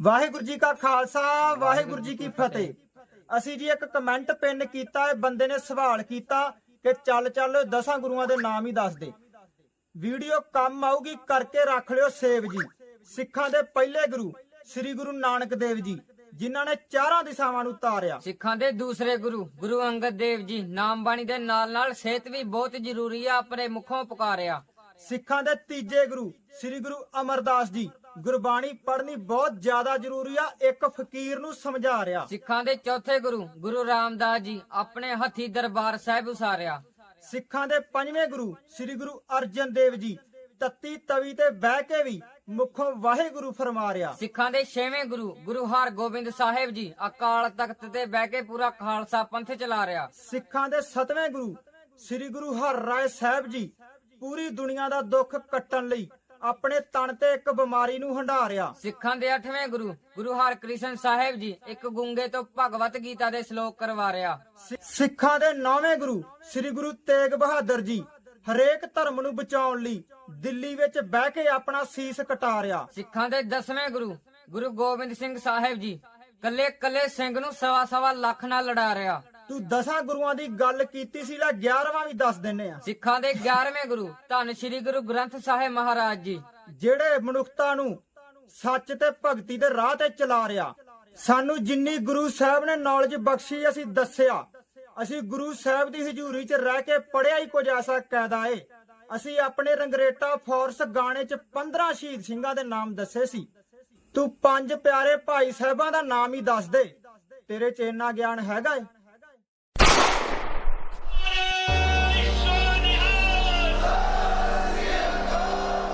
ਵਾਹਿਗੁਰੂ ਜੀ ਕਾ ਖਾਲਸਾ ਵਾਹਿਗੁਰੂ ਜੀ ਕੀ ਫਤਿਹ। ਅਸੀਂ ਜੀ ਇੱਕ ਕਮੈਂਟ ਪਿੰਨ ਕੀਤਾ ਹੈ ਬੰਦੇ ਨੇ ਸਵਾਲ ਕੀਤਾ ਕਿ ਚੱਲ ਚੱਲ ਦਸਾਂ ਗੁਰੂਆਂ ਦੇ ਨਾਮ ਹੀ ਦੱਸ ਦੇ। ਵੀਡੀਓ ਕੰਮ ਆਊਗੀ ਕਰਕੇ ਰੱਖ ਲਿਓ ਸੇਵ ਜੀ। ਸਿੱਖਾਂ ਦੇ ਪਹਿਲੇ ਗੁਰੂ ਸ੍ਰੀ ਗੁਰੂ ਨਾਨਕ ਦੇਵ ਜੀ ਜਿਨ੍ਹਾਂ ਨੇ ਚਾਰਾਂ ਦਿਸ਼ਾਵਾਂ ਨੂੰ ਤਾਰਿਆ। ਸਿੱਖਾਂ ਦੇ ਦੂਸਰੇ ਗੁਰੂ ਗੁਰੂ ਅੰਗਦ ਦੇਵ ਜੀ ਨਾਮ ਬਾਣੀ ਦੇ ਨਾਲ ਨਾਲ ਸਿਹਤ ਵੀ ਬਹੁਤ ਜ਼ਰੂਰੀ ਆ ਆਪਣੇ ਮੁਖੋਂ ਪੁਕਾਰਿਆ। ਸਿੱਖਾਂ ਦੇ ਤੀਜੇ ਗੁਰੂ ਸ੍ਰੀ ਗੁਰੂ ਅਮਰਦਾਸ ਜੀ। ਗੁਰਬਾਣੀ ਪੜ੍ਹਨੀ ਬਹੁਤ ਜ਼ਿਆਦਾ ਜ਼ਰੂਰੀ ਆ ਇੱਕ ਫਕੀਰ ਨੂੰ ਸਮਝਾ ਰਿਹਾ। ਸਿੱਖਾਂ ਦੇ ਚੌਥੇ ਗੁਰੂ ਗੁਰੂ ਰਾਮਦਾਸ ਜੀ ਆਪਣੇ ਹੱਥੀ ਦਰਬਾਰ ਸਾਹਿਬ ਉਸਾਰਿਆ। ਸਿੱਖਾਂ ਦੇ ਪੰਜਵੇਂ ਗੁਰੂ ਸ੍ਰੀ ਗੁਰੂ ਅਰਜਨ ਦੇਵ ਜੀ ਤੱਤੀ ਤਵੀ ਤੇ ਬਹਿ ਕੇ ਵੀ ਮੁਖੋਂ ਵਾਹਿਗੁਰੂ ਫਰਮਾ ਰਿਹਾ। ਸਿੱਖਾਂ ਦੇ ਛੇਵੇਂ ਗੁਰੂ ਗੁਰੂ ਹਰਗੋਬਿੰਦ ਸਾਹਿਬ ਜੀ ਅਕਾਲ ਤਖਤ ਤੇ ਬਹਿ ਕੇ ਪੂਰਾ ਖਾਲਸਾ ਪੰਥ ਚਲਾ ਰਿਹਾ। ਸਿੱਖਾਂ ਦੇ ਸਤਵੇਂ ਗੁਰੂ ਸ੍ਰੀ ਗੁਰੂ ਹਰਿਰਾਏ ਸਾਹਿਬ ਜੀ ਪੂਰੀ ਦੁਨੀਆ ਦਾ ਦੁੱਖ ਕੱਟਣ ਲਈ ਆਪਣੇ ਤਨ ਤੇ ਇੱਕ ਬਿਮਾਰੀ ਨੂੰ ਹੰਢਾਰਿਆ। ਸਿੱਖਾਂ ਦੇ ਅੱਠਵੇਂ ਗੁਰੂ ਗੁਰੂ ਹਰਕ੍ਰਿਸ਼ਨ ਸਾਹਿਬ ਜੀ ਇੱਕ ਗੁੰਗੇ ਤੋਂ ਭਗਵਤ ਗੀਤਾ ਦੇ ਸ਼ਲੋਕ ਕਰਵਾ ਸਿ- ਸਿੱਖਾਂ ਦੇ ਨੌਵੇਂ ਗੁਰੂ ਸ੍ਰੀ ਗੁਰੂ ਤੇਗ ਬਹਾਦਰ ਜੀ ਹਰੇਕ ਧਰਮ ਨੂੰ ਬਚਾਉਣ ਲਈ ਦਿੱਲੀ ਵਿੱਚ ਬਹਿ ਕੇ ਆਪਣਾ ਸੀਸ ਕਟਾ ਰਿਹਾ ਸਿੱਖਾਂ ਦੇ ਦਸਵੇਂ ਗੁਰੂ ਗੁਰੂ ਗੋਬਿੰਦ ਸਿੰਘ ਸਾਹਿਬ ਜੀ ਕੱਲੇ ਕੱਲੇ ਸਿੰਘ ਨੂੰ ਸਵਾ ਸਵਾ ਲੱਖ ਨਾਲ ਲੜਾ ਰਿਹਾ। ਤੂੰ ਦਸਾਂ ਗੁਰੂਆਂ ਦੀ ਗੱਲ ਕੀਤੀ ਸੀ ਲੈ 11ਵਾਂ ਵੀ ਦੱਸ ਦਿੰਨੇ ਆ। ਸਿੱਖਾਂ ਦੇ 11ਵੇਂ ਗੁਰੂ ਧੰਨ ਸ੍ਰੀ ਗੁਰੂ ਗ੍ਰੰਥ ਸਾਹਿਬ ਮਹਾਰਾਜ ਜੀ। ਜਿਹੜੇ ਮਨੁੱਖਤਾ ਨੂੰ ਸੱਚ ਤੇ ਭਗਤੀ ਦੇ ਰਾਹ ਤੇ ਚਲਾ ਰਿਹਾ ਸਾਨੂੰ ਜਿੰਨੀ ਗੁਰੂ ਸਾਹਿਬ ਨੇ ਨੌਲੇਜ ਬਖਸ਼ੀ ਅਸੀਂ ਦੱਸਿਆ। ਅਸੀਂ ਗੁਰੂ ਸਾਹਿਬ ਦੀ ਹਜ਼ੂਰੀ 'ਚ ਰਹਿ ਕੇ ਪੜਿਆ ਹੀ ਕੁਝ ਐਸਾ ਕਾਇਦਾ ਏ। ਅਸੀਂ ਆਪਣੇ ਰੰਗਰੇਟਾ ਫੋਰਸ ਗਾਣੇ 'ਚ 15 ਸ਼ਹੀਦ ਸਿੰਘਾਂ ਦੇ ਨਾਮ ਦੱਸੇ ਸੀ। ਤੂੰ ਪੰਜ ਪਿਆਰੇ ਭਾਈ ਸਾਹਿਬਾਂ ਦਾ ਨਾਮ ਹੀ ਦੱਸ ਦੇ। ਤੇਰੇ 'ਚ ਇੰਨਾ ਗਿਆਨ ਹੈਗਾ ਏ?